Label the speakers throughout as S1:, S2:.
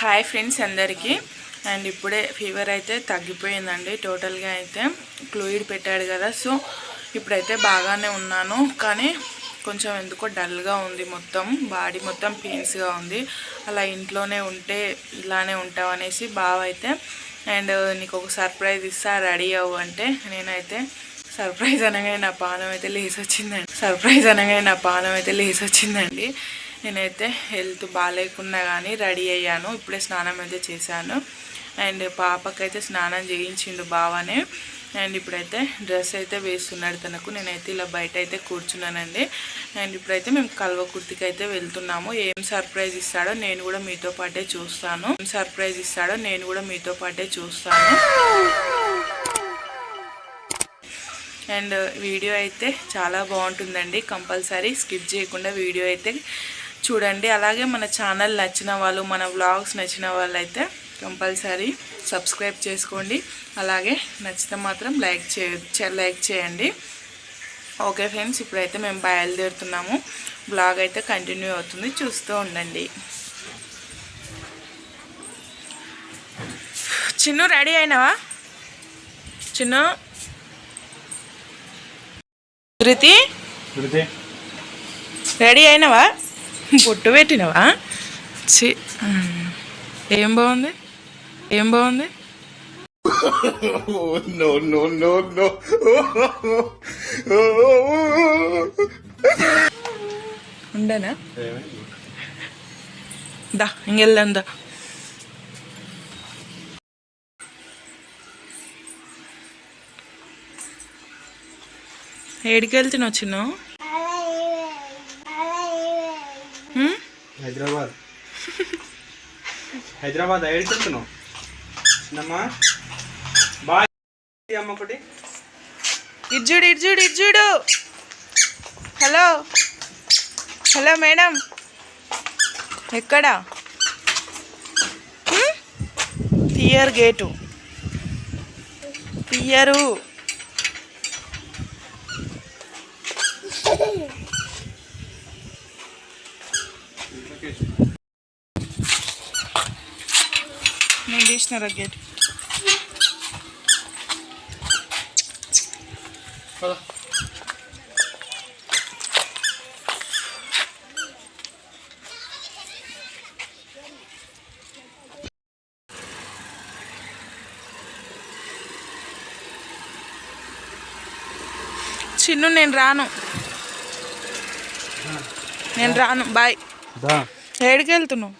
S1: Hi friends అందరికీ. And ఇప్పుడే fever అయితే తగ్గిపోయిందండి. టోటల్గా అయితే క్లూయిడ్ పెట్టాడు కదా. సో ఇప్పుడైతే బాగానే ఉన్నాను. కానీ కొంచెం ఎందుకో డల్గా ఉంది మొత్తం. బాడీ మొత్తం పెయిన్స్గా ఉంది. అలా ఇంట్లోనే ఉంటే ఇలానే ఉంటావు అనేసి బావ అయితే. అండ్ నీకు ఒక సర్ప్రైజ్ ఇస్తా రెడీ అవ్వు అంటే నేనైతే సర్ప్రైజ్ అనగానే నా పానం అయితే లేసి సర్ప్రైజ్ అనగానే నా పానం అయితే లేసి నేనైతే హెల్త్ బాగాలేకున్నా కానీ రెడీ అయ్యాను. ఇప్పుడే స్నానం అయితే చేశాను. అండ్ పాపకైతే స్నానం చేయించిండు బావనే. అండ్ ఇప్పుడైతే డ్రెస్ అయితే వేస్తున్నాడు తనకు. నేనైతే ఇలా బయట అయితే కూర్చున్నానండి. అండ్ ఇప్పుడైతే మేము కల్వకుర్తికి అయితే వెళ్తున్నాము. ఏం సర్ప్రైజ్ ఇస్తాడో నేను కూడా మీతో పాటే చూస్తాను. ఏం సర్ప్రైజ్ ఇస్తాడో నేను కూడా మీతో పాటే చూస్తాను. అండ్ వీడియో అయితే చాలా బాగుంటుందండి. కంపల్సరీ స్కిప్ చేయకుండా వీడియో అయితే చూడండి. అలాగే మన ఛానల్ నచ్చిన వాళ్ళు మన వ్లాగ్స్ నచ్చిన వాళ్ళు అయితే కంపల్సరీ సబ్స్క్రైబ్ చేసుకోండి. అలాగే నచ్చితే మాత్రం లైక్ చే లైక్ చేయండి. ఓకే ఫ్రెండ్స్ ఇప్పుడైతే మేము బయలుదేరుతున్నాము. బ్లాగ్ అయితే కంటిన్యూ అవుతుంది. చూస్తూ ఉండండి. చిన్ను రెడీ అయినావా? చిన్ను? ధృతి? రెడీ అయినావా? పొట్టు పెట్టినవా? చి ఏం బాగుంది? ఏం బాగుంది?
S2: No no no no.
S1: ఉండనా? దా ఇంకెళ్దాం దా. ఏడికి వెళ్తున్నావు చిన్ను?
S2: హైదరాబాద్. హైదరాబాద్ ఐడి చెప్తున్నావు చిన్నమ్మా బాయ్ అమ్మ ఒకటి.
S1: ఇజ్జుడు ఇజ్జుడు ఇజ్జుడు హలో. Hello madam. ఎక్కడా? హ్మ్? గేటు. తీయరు నేను తీసినారా గేట్ చిన్ను నేను రాను. నేను రాను. బాయ్.
S2: దా.
S1: ఏడికి వెళ్తున్నావు?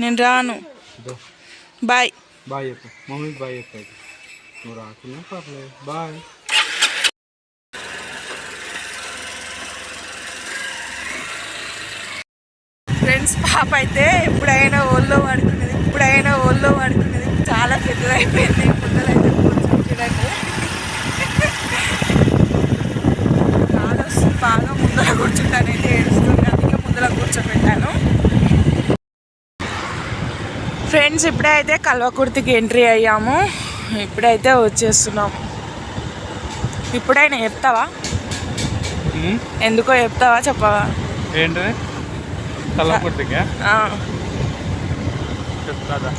S1: నేను రాను. బాయ్.
S2: బాయ్ చెప్పు. మమ్మీకి బాయ్ చెప్పు. నువ్వు రాకున్నా పర్లేదు. బాయ్.
S1: ఫ్రెండ్స్ పాప అయితే ఎప్పుడైనా ఓల్లో పడుకునేది ఎప్పుడైనా ఓల్లో పడుకునేది చాలా పెద్దదైపోయింది ముందర అయితే కూర్చోడానికి చాలా వస్తుంది బాగా ముందర కూర్చుంటానైతే ఏడుస్తుంది అందుకే ముందర కూర్చోబెట్టాను ఫ్రెండ్స్ ఇప్పుడే అయితే కల్వకుర్తికి ఎంట్రీ అయ్యాము. ఇప్పుడైతే వచ్చేస్తున్నాము ఇప్పుడైనా చెప్తావా? ఎందుకో చెప్తావా చెప్పవా?
S2: ఏంటి కల్లకుర్తిగా
S1: ఆ.
S2: చెప్తాదా?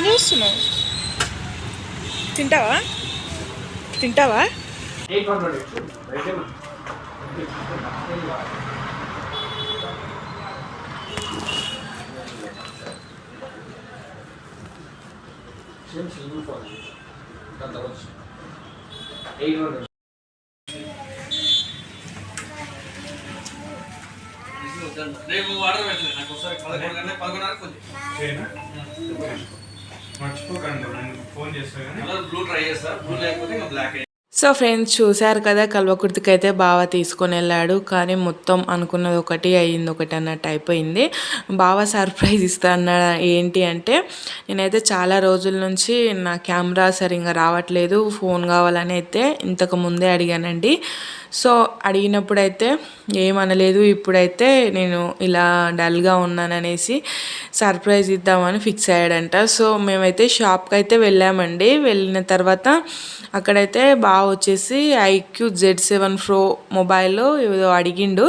S1: ఏం చేస్తున్నావు తింటావా? తింటావా?
S3: రేపు ఆర్డర్ పెట్టలేదు నాకు ఒకసారి పదకొండు గంటల పదకొండున్నరకు కొంచెం
S2: మర్చిపోకండి నేను ఫోన్ చేస్తా కానీ.
S3: బ్లూ ట్రై చేస్తా బ్లూ లేకపోతే ఇంకా బ్లాక్
S1: సో ఫ్రెండ్స్ చూశారు కదా కల్వకుర్తికి అయితే బావ తీసుకొని వెళ్ళాడు. కానీ మొత్తం అనుకున్నది ఒకటి అయ్యింది ఒకటి అన్నట్టు అయిపోయింది. బావ సర్ప్రైజ్ ఇస్తా అన్నాడు ఏంటి అంటే నేనైతే చాలా రోజుల నుంచి నా కెమెరా సరిగ్గా రావట్లేదు ఫోన్ కావాలని అయితే ఇంతకు ముందే అడిగానండి. సో అడిగినప్పుడైతే ఏమనలేదు ఇప్పుడైతే నేను ఇలా డల్గా ఉన్నాననేసి సర్ప్రైజ్ ఇద్దామని ఫిక్స్ అయ్యాడంట. సో మేమైతే షాప్కి అయితే వెళ్ళామండి. వెళ్ళిన తర్వాత అక్కడైతే బాగా వచ్చేసి iQOO Z seven pro mobile ఏదో అడిగిండు.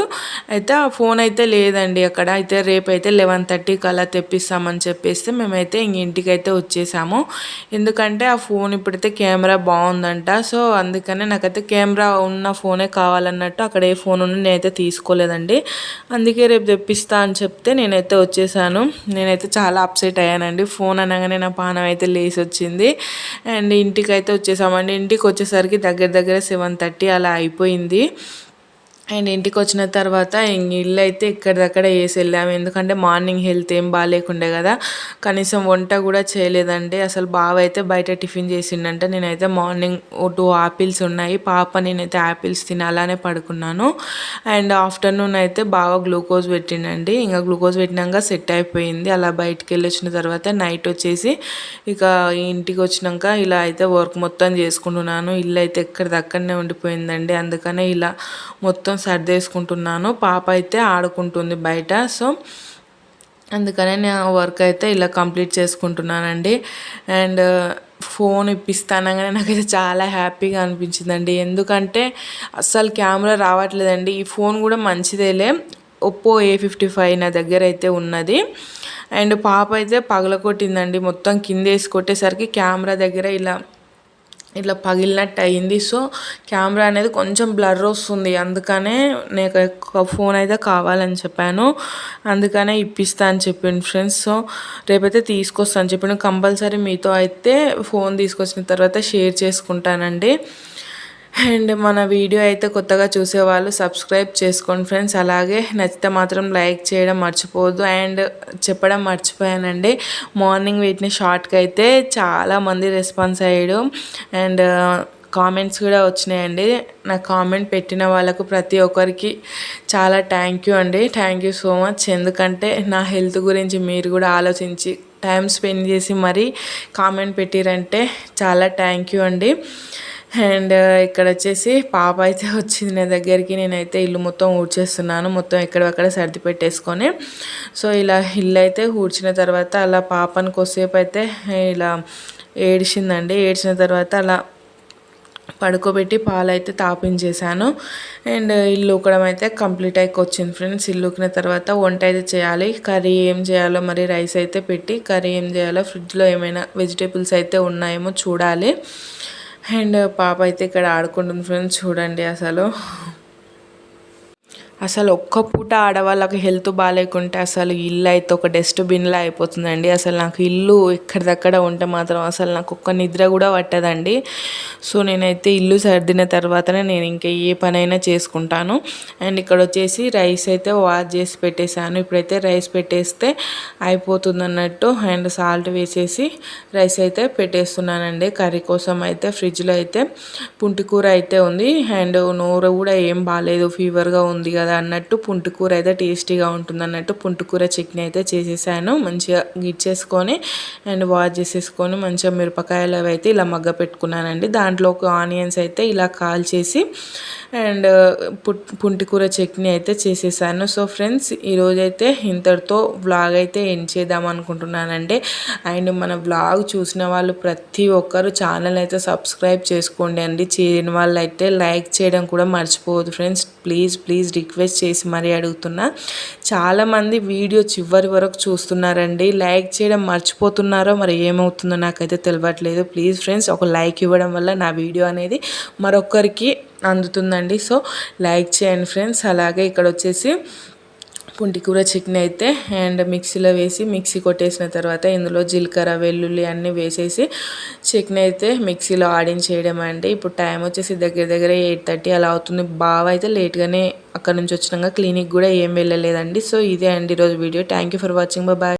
S1: అయితే ఆ ఫోన్ అయితే లేదండి అక్కడ. అయితే రేపైతే లెవెన్ థర్టీకి అలా తెప్పిస్తామని చెప్పేస్తే మేమైతే ఇంక ఇంటికి అయితే వచ్చేసాము. ఎందుకంటే ఆ ఫోన్ ఇప్పుడైతే కెమెరా బాగుందంట. సో అందుకనే నాకైతే కెమెరా ఉన్న ఫోనే కావాలన్నట్టు అక్కడ ఏ ఫోన్ ఉన్నా నేనైతే తీసుకోలేదండి. అందుకే రేపు తెప్పిస్తా అని చెప్తే నేనైతే వచ్చేసాను. నేనైతే చాలా అప్సెట్ అయ్యానండి. ఫోన్ అనగానే నా పానం అయితే లేసి వచ్చింది అండ్ ఇంటికి అయితే వచ్చేసామండి. ఇంటికి వచ్చేసరికి దగ్గర దగ్గర సెవెన్ థర్టీ అలా అయిపోయింది. అండ్ ఇంటికి వచ్చిన తర్వాత ఇల్లు అయితే ఎక్కడిదక్కడ వేసి వెళ్ళాము ఎందుకంటే మార్నింగ్ హెల్త్ ఏం బాగాలేకుండే కదా. కనీసం వంట కూడా చేయలేదండి. అసలు బావ అయితే బయట టిఫిన్ చేసిండంటే. నేనైతే మార్నింగ్ ఓ టూ ఆపిల్స్ ఉన్నాయి. పాప నేనైతే ఆపిల్స్ తిని అలానే పడుకున్నాను. అండ్ ఆఫ్టర్నూన్ అయితే బాగా గ్లూకోజ్ పెట్టిండండి. ఇంకా గ్లూకోజ్ పెట్టినాక సెట్ అయిపోయింది. అలా బయటికి వెళ్ళి వచ్చిన తర్వాత నైట్ వచ్చేసి ఇక ఇంటికి వచ్చినాక ఇలా అయితే వర్క్ మొత్తం చేసుకుంటున్నాను. ఇల్లు అయితే ఎక్కడిదక్కడనే ఉండిపోయిందండి. అందుకనే ఇలా మొత్తం సర్దేసుకుంటున్నాను. పాప అయితే ఆడుకుంటుంది బయట. సో అందుకనే నేను వర్క్ అయితే ఇలా కంప్లీట్ చేసుకుంటున్నానండి. అండ్ ఫోన్ ఇప్పిస్తానగానే నాకైతే చాలా హ్యాపీగా అనిపించిందండి. ఎందుకంటే అస్సలు కెమెరా రావట్లేదండి. ఈ ఫోన్ కూడా మంచిదేలే. ఒప్పో ఏ ఫిఫ్టీ ఫైవ్ నా దగ్గర అయితే ఉన్నది. అండ్ పాప అయితే పగలకొట్టిందండి మొత్తం కింద వేసి కొట్టేసరికి కెమెరా దగ్గర ఇలా ఇట్లా పగిలినట్టు అయింది సో కెమెరా అనేది కొంచెం బ్లర్ వస్తుంది. అందుకనే నేను ఫోన్ అయితే కావాలని చెప్పాను. అందుకనే ఇప్పిస్తా అని చెప్పిండు ఫ్రెండ్స్. సో రేపైతే తీసుకొస్తాను చెప్పిండు. కంపల్సరీ మీతో అయితే ఫోన్ తీసుకొచ్చిన తర్వాత షేర్ చేసుకుంటానండి. అండ్ మన వీడియో అయితే కొత్తగా చూసేవాళ్ళు సబ్స్క్రైబ్ చేసుకోండి ఫ్రెండ్స్. అలాగే నచ్చితే మాత్రం లైక్ చేయడం మర్చిపోవద్దు. అండ్ చెప్పడం మర్చిపోయానండి. మార్నింగ్ వీటిని షార్ట్కి అయితే చాలామంది రెస్పాన్స్ అయ్యాడు అండ్ కామెంట్స్ కూడా వచ్చినాయండి. నా కామెంట్ పెట్టిన వాళ్ళకు ప్రతి ఒక్కరికి చాలా థ్యాంక్ యూ అండి. Thank you so much. ఎందుకంటే నా హెల్త్ గురించి మీరు కూడా ఆలోచించి టైం స్పెండ్ చేసి మరీ కామెంట్ పెట్టిరంటే చాలా థ్యాంక్ యూ అండి. అండ్ uh, ఇక్కడ వచ్చేసి పాప అయితే వచ్చింది నా దగ్గరికి. నేనైతే ఇల్లు మొత్తం ఊడ్చేస్తున్నాను. మొత్తం ఎక్కడక్కడ సర్ది పెట్టేసుకొని. సో ఇలా ఇల్లు అయితే ఊడ్చిన తర్వాత అలా పాపను కొద్దిసేపు అయితే ఇలా ఏడిచిందండి. ఏడ్చిన తర్వాత అలా పడుకోబెట్టి పాలైతే తాపించేశాను. తాపించేసాను అండ్ ఇల్లు ఉక్కడం అయితే కంప్లీట్ అయికి వచ్చింది ఫ్రెండ్స్. ఇల్లు ఉక్కిన తర్వాత వంట అయితే చేయాలి. కర్రీ ఏం చేయాలో మరి రైస్ అయితే పెట్టి కర్రీ ఏం చేయాలో ఫ్రిడ్జ్లో ఏమైనా వెజిటేబుల్స్ అయితే ఉన్నాయేమో చూడాలి. అండ్ పాప అయితే ఇక్కడ ఆడుకుంటుంది ఫ్రెండ్స్ చూడండి అసలు. అసలు ఒక్క పూట ఆడవాళ్ళకి హెల్త్ బాగాలేకుంటే అసలు ఇల్లు అయితే ఒక డస్ట్బిన్లా అయిపోతుందండి. అసలు నాకు ఇల్లు ఎక్కడిదక్కడ ఉంటే మాత్రం అసలు నాకు ఒక్క నిద్ర కూడా పట్టదండి. సో నేనైతే ఇల్లు సర్దిన తర్వాతనే నేను ఇంకా ఏ పనైనా చేసుకుంటాను. అండ్ ఇక్కడ వచ్చేసి రైస్ అయితే వాష్ చేసి పెట్టేశాను. ఇప్పుడైతే రైస్ పెట్టేస్తే అయిపోతుంది అన్నట్టు అండ్ సాల్ట్ వేసేసి రైస్ అయితే పెట్టేస్తున్నానండి. కర్రీ కోసం అయితే ఫ్రిడ్జ్లో అయితే పుంటికూర అయితే ఉంది. అండ్ నోరు కూడా ఏం బాగాలేదు. ఫీవర్గా ఉంది కదా అన్నట్టు పుంటికూర అయితే టేస్టీగా ఉంటుంది అన్నట్టు పుంటికూర చట్నీ అయితే చేసేసాను. మంచిగా గిచ్చేసుకొని అండ్ వాష్ చేసేసుకొని మంచిగా మిరపకాయలు అవి అయితే ఇలా మగ్గ పెట్టుకున్నానండి. దాంట్లో ఒక ఆనియన్స్ అయితే ఇలా కాల్చేసి అండ్ పుట్ పుంటికూర చట్నీ అయితే చేసేసాను. సో ఫ్రెండ్స్ ఈరోజైతే ఇంతటితో వ్లాగ్ అయితే ఎండ్ చేద్దాం అనుకుంటున్నానండి. అండ్ మన వ్లాగ్ చూసిన వాళ్ళు ప్రతి ఒక్కరు ఛానల్ అయితే సబ్స్క్రైబ్ చేసుకోండి అండి. చేయని వాళ్ళు అయితే లైక్ చేయడం కూడా మర్చిపోవద్దు ఫ్రెండ్స్. ప్లీజ్ ప్లీజ్ రిక్వెస్ట్ చేసి మరీ అడుగుతున్నా. చాలామంది వీడియో చివరి వరకు చూస్తున్నారండి. లైక్ చేయడం మర్చిపోతున్నారో మరి ఏమవుతుందో నాకైతే తెలియట్లేదు ప్లీజ్ ఫ్రెండ్స్ ఒక లైక్ ఇవ్వడం వల్ల నా వీడియో అనేది మరొకరికి అందుతుందండి. సో లైక్ చేయండి ఫ్రెండ్స్. అలాగే ఇక్కడ వచ్చేసి పుంటికూర చికెన్ అయితే అండ్ మిక్సీలో వేసి మిక్సీ కొట్టేసిన తర్వాత ఇందులో జీలకర్ర వెల్లుల్లి అన్నీ వేసేసి చికెన్ అయితే మిక్సీలో ఆడించేయడం అండి. ఇప్పుడు టైం వచ్చేసి దగ్గర దగ్గర ఎయిట్ థర్టీ అలా అవుతుంది. బాగా అయితే లేట్గానే అక్కడ నుంచి వచ్చినాక క్లినిక్ కూడా ఏం వెళ్ళలేదండి. సో ఇదే అండి ఈరోజు video. Thank you for watching bye